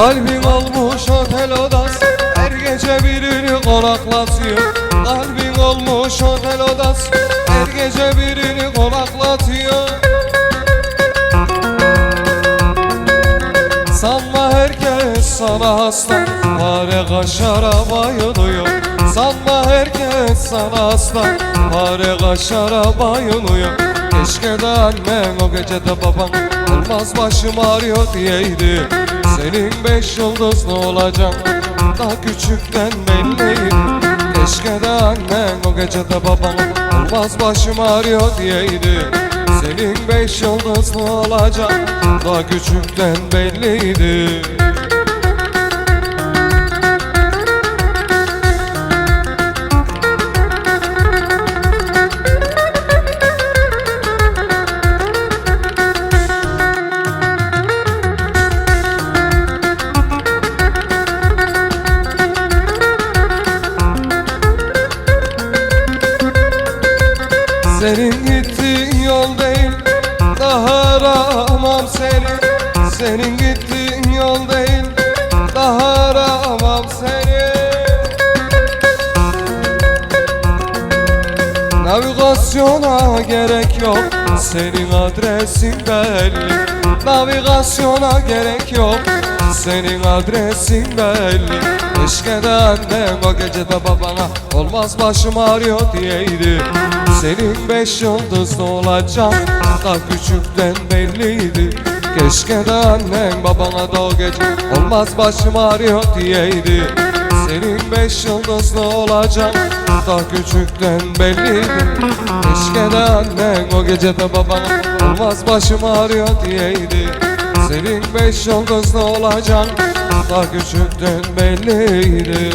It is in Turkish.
Kalbin olmuş otel odası Her gece birini konaklatıyor Kalbin olmuş otel odası Her gece birini konaklatıyor Sanma herkes sana hasta Fare kaşara bayılıyor Sanma herkes sana hasta Fare kaşara bayılıyor Keşke de annen o gecede baban Olmaz başım ağrıyor diyeydi Senin beş yıldız ne olacak? Daha küçükten belliydi Keşke de annen o gecede baban Olmaz başım ağrıyor diyeydi. Senin beş yıldız ne olacak? Daha küçükten belliydi Senin gittiğin yol değil Daha aramam seni. Senin gittiğin yol değil Daha aramam seni. Navigasyona gerek yok Senin adresin belli. Navigasyona gerek yok Senin adresin belli. Keşke de annem o gecede babana Olmaz başım ağrıyor diyeydi. Senin beş yıldızlı olacak Daha küçükten belliydi. Keşke de annem babana da o gece Olmaz başım ağrıyor diyeydi. Senin beş yıldızlı olacak Daha küçükten belliydi. Keşke de annen o gecede babana Olmaz başım ağrıyor diyeydi Senin beş yıldızlı olacak Daha küçükten belliydi